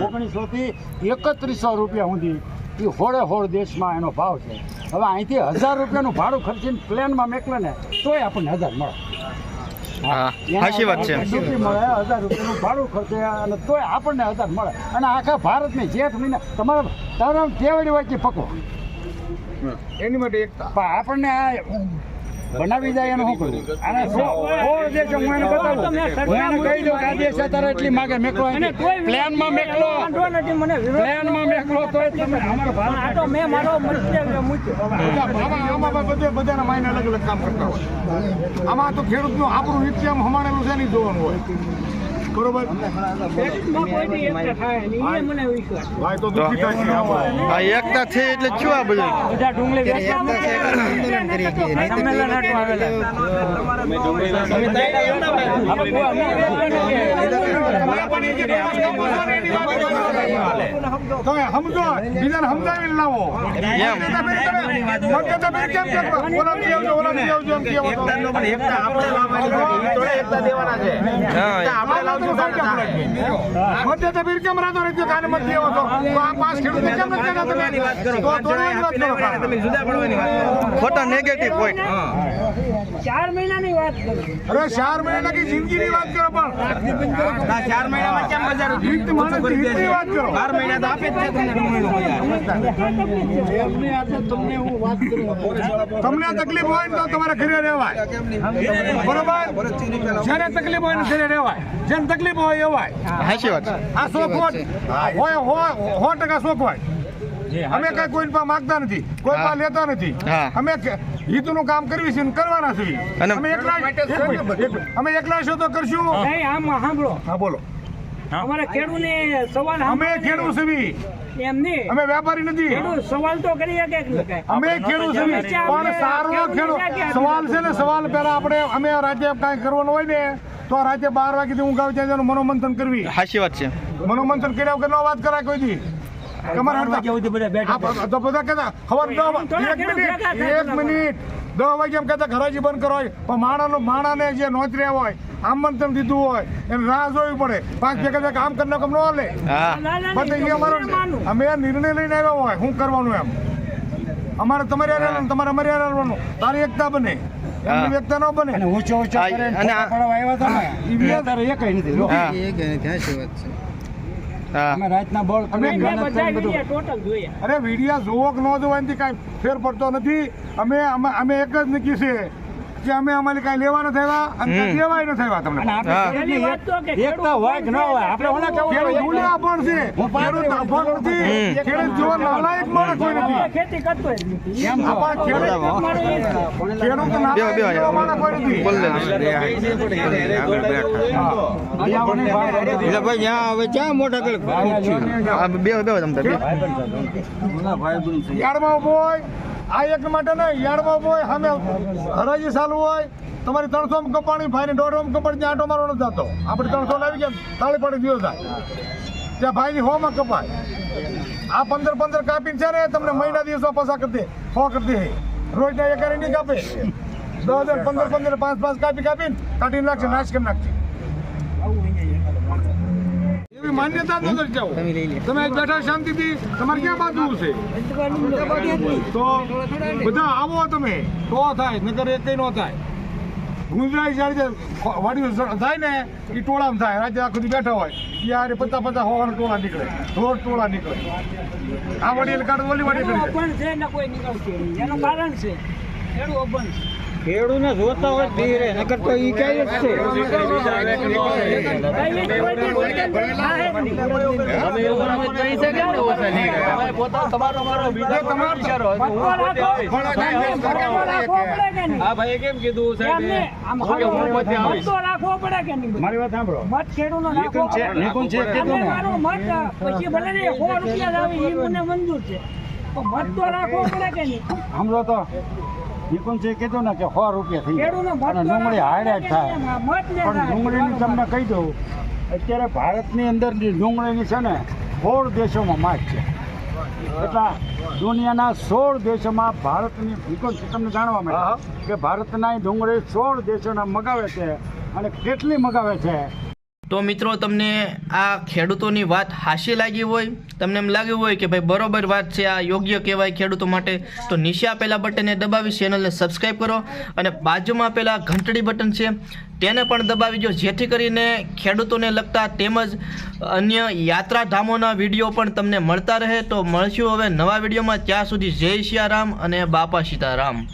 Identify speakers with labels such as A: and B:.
A: ઓગણીસો થી એકત્રીસો રૂપિયા સુધી. એ હોળે હોળ દેશમાં એનો ભાવ છે. હવે અહીંથી હજાર રૂપિયાનું ભાડું ખર્ચીને પ્લેનમાં મેકલે ને તોય આપણને હજાર મળે.
B: હા સાચી વાત છે.
A: મળે હજાર રૂપિયાનું ભાડું ખર્ચે અને તોય આપણને હજાર મળે. અને આખા ભારતની જેઠ મહિને તમારે તમારા કેવડી હોય કે પકો
C: એની માટે
A: આપણને આ બનાવી જાય એનું શું કરવું અને સોળ દેશો હું એને બતાવું. હું એને કહી દઉં કે આ દેશ અત્યારે એટલી માગે મેકલો. પ્લેનમાં મેકલો. પ્લેનમાં મેકલો તો તમે અમારા
D: આટો મેં મારો
C: આમાં બધે બધાના માઈને અલગ અલગ કામ કરતા હોય. આમાં તો ખેડૂતનું આપણું નિત્યમ હમાણેલું છે નહીં જોવાનું હોય? બરોબર
D: એકતા છે.
C: ભાઈ તો દુઃખી થાય છે
B: આ એકતા છે એટલે શું આ બધું
D: બધા ડુંગળી વેચવા મૂકે. સંમેલન હાટુ આવેલા.
C: તમે સમજો બીજાને સમજાવીને લાવો મતદાતા બેન કેમ કરવા? ઓલાથી કેમ રાતો કાને દેવો તો? તો આ પાંચ ખેડૂત કેમ નથી કહેતા તમે? તો તોડવાની વાત કરો.
B: ખોટા નેગેટિવ પોઈન્ટ
D: ચાર મહિનાની વાત કરું.
C: અરે ચાર મહિના લગી જિંદગીની વાત કરો પણ. ચાર મહિનામાં કેમ બજાર વાત કરો. બાર મહિના તો આપે જ છે તમને તકલીફ હોય તો તમારે ઘરે રહેવાય. બરોબર? જેને તકલીફ હોય ને ઘરે રહેવાય. જેને તકલીફ હોય એવાય
B: સાચી વાત
C: આ શોખ હોય હોય સો ટકા શોખ હોય. અમે કઈ કોઈ પાસે માગતા નથી. કોઈ પાસે લેતા નથી. અમે હિતનું કામ કરવી છે કરવાના છીએ. અમે એકલા. અમે એકલા છો તો કરશું?
D: નહીં આમ સાંભળો.
C: હા બોલો.
D: અમારા ખેડૂને સવાલ
C: અમે
D: ખેડૂ
C: ખેડૂત છીએ. અમે વેપારી નથી.
D: સવાલ તો કરી શકે કે નહીં? કાંઈ?
C: અમે ખેડૂત છીએ. પણ સારો
D: ખેડૂતની
C: સવાલ છે ને સવાલ પહેલા આપણે અમે રાજ્ય કાંઈ કરવાનું હોય ને તો રાતે બાર હું ગાવ ત્યાં જવાનું મનોમંથન કરવી.
B: સાચી વાત છે.
C: મનોમંથન કર્યા વગર નો વાત કરાય કોઈ દી. કમર હડતા તો બધા કહેતા ખબર એક મિનિટ એક મિનિટ. દસ વાગે એમ કહેતા ઘરાજી બંધ કરો. પણ માણાનો માણાને જે નોતર્યા હોય આમંત્રણ દીધું હોય એને રાહ જોવી પડે. પાંચ ભેગા ભેગા કામ કરીને કામ ન હાલે.
D: પણ
C: એ અમારો અમે નિર્ણય લઈને આવ્યા હોય શું કરવાનું એમ. અમારે તમારે તમારે અમારે રહેવાનું. તારી એકતા બને. એમની એકતા ન બને.
A: અને ઊંચો ઊંચો કરે
B: અને
A: આવ્યા હતા ને ઈ બી અત્યારે નથી જો.
B: હા. હા.
A: અમે રાતના બોલ
C: અમે
D: ટોટલ જોયા
C: અરે વિડિયા જોવો કે ન જોવાની કાંઈ ફેર પડતો નથી. અમે અમે અમે એક જ નક્કી છે. કે અમે અમારે કાંઈ લેવા નથી આવ્યા અને દેવાય નથી આવ્યા તમને
A: એકતા હોય ન હોય આપણે ઓલા કેવું
C: ખેડૂત છે ખેડૂત અભણ નથી ખેડૂત જેવો નાલાયક માણસ કોઈ નથી
D: ખેતી કરતો
A: એમ છો.
C: ખેડૂત
D: મારું એ જ છે.
C: ખેડૂત નાલાયક
B: બેહો, બેહો,
C: જેવો માણસ કોઈ નથી
B: બોલ લે
A: પણ ભાઈ
E: એટલે હવે ક્યાં મોટા કલ
B: બે બે તમ બે
C: આ એક માટે ને યાર્ડમાં હોય, સામે હરાજી ચાલુ હોય, તમારી ત્રણસો કપાણી, ભાઈને દોઢસો કપાણી, ત્યાં આટો મારવાનો થતો આપણે ત્રણસો લાવી ગયા, તાળી પાડી દીધો થાય ત્યાં ભાઈની હોમાં કપાય. આ પંદર પંદર કાપીને છે ને, તમને મહિના દિવસો પસાર કરતી હો કરતી રોજના એક નહીં કાપે. દસ હજાર, પંદર પંદર, પાંચ પાંચ કાપી કાપીને કાઢી નાખશે, નાશ કરી નાખશે. એવી માન્યતા જ જાઓ. તમે બેઠા શાંતિથી તમારે ક્યાં બાજુ છે? તો બધા આવો તમે. તો થાય નગર એ કઈ ન થાય. ગુજરાતી જ્યારે વાડી થાય ને એ ટોળામાં થાય. રાજ્ય આખું બેઠા હોય એ આ પત્તા પચાસ હોવાના ટોળા નીકળે. ઢોર ટોળા નીકળે. આ વડીલ કાઢ ઓલી વાડી કરી
D: અભણ છે ને કોઈ નીકળશે એનું કારણ છે એનું અભણ છે.
E: ખેડૂને જોતા હોય ધીરે નકર તો ઈ કઈ જ છે.
D: મત ખેડૂતનો રાખવો
A: નિકુંજ છે,
D: પડે.
A: નિકુંજ છે,
D: અને
A: કીધું ને.
D: મારો મત પછી ભલે ને સો રૂપિયા જ આવે એ મને મંજૂર છે. પણ મત તો રાખવો પડે કે નહીં?
A: સાંભળો તો. નિકુંજે કીધું ને કે સો રૂપિયા થઈ અને ડુંગળી
D: કે
A: થાય. પણ ડુંગળીની તમને કહી દઉં અત્યારે ભારતની અંદર ડુંગળીની છે ને સોળ દેશોમાં માગ છે. એટલા દુનિયાના સોળ દેશોમાં ભારતની નિકુંજ તમને જાણવા. મળે કે ભારતના ડુંગળી સોળ દેશોના મગાવે છે અને કેટલી મગાવે છે?
F: તો મિત્રો, તમને આ ખેડૂતોની વાત હાસી લાગી હોય, તમને એમ લાગ્યું હોય કે ભાઈ બરોબર વાત છે, આ યોગ્ય કહેવાય ખેડૂતો માટે, તો નીચે આપેલા બટનને દબાવી ચેનલને સબસ્ક્રાઈબ કરો અને બાજુમાં આપેલા ઘંટડી બટન છે, તેને પણ દબાવી દો. જેથી કરીને ખેડૂતોને લગતા તેમજ અન્ય યાત્રાધામોના વીડિયો પણ તમને મળતા રહે. તો મળશું હવે નવા વિડીયોમાં. ત્યાં સુધી જય સિયારામ અને બાપા સીતારામ.